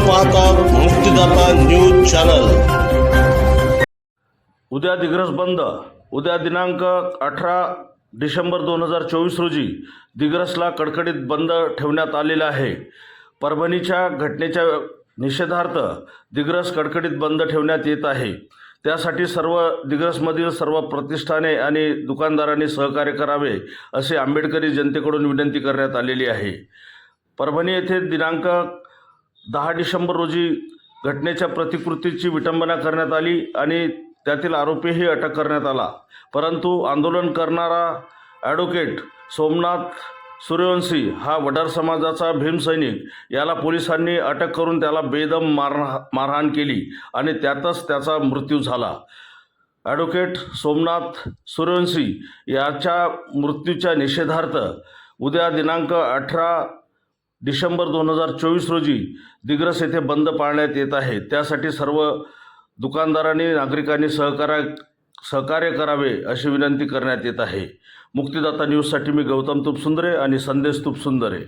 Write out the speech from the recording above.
पाहतात मुक्तीदाता news channel. उद्या दिग्रस बंद. उद्या दिनांक अठरा डिसेंबर दोन हजार चोवीस रोजी दिग्रसला कडकडीत बंद ठेवण्यात आलेला आहे. परभणीच्या घटनेच्या निषेधार्थ दिग्रस कडकडीत बंद ठेवण्यात येत आहे. त्यासाठी सर्व दिग्रसमधील सर्व प्रतिष्ठाने आणि दुकानदारांनी सहकार्य करावे असे आंबेडकरी जनतेकडून विनंती करण्यात आलेली आहे. परभणी येथे दिनांक दहा डिसेंबर रोजी घटनेच्या प्रतिकृतीची विटंबना करण्यात आली आणि त्यातील आरोपीही अटक करण्यात आला. परंतु आंदोलन करणारा ॲडव्होकेट सोमनाथ सूर्यवंशी हा वडार समाजाचा भीमसैनिक याला पोलिसांनी अटक करून त्याला बेदम मारहा मारहाण केली आणि त्यातच त्याचा मृत्यू झाला. ॲडव्होकेट सोमनाथ सूर्यवंशी याच्या मृत्यूच्या निषेधार्थ उद्या दिनांक अठरा डिसेंबर दोन हजार चोवीस रोजी दिग्रस येथे बंद पाळण्यात येत आहे. त्यासाठी सर्व दुकानदारांनी नागरिकांनी सहकार्य सहकार्य करावे अशी विनंती करण्यात येत आहे. मुक्तिदाता न्यूजसाठी मी गौतम तुपसुंदरे आणि संदेश तुपसुंदरे.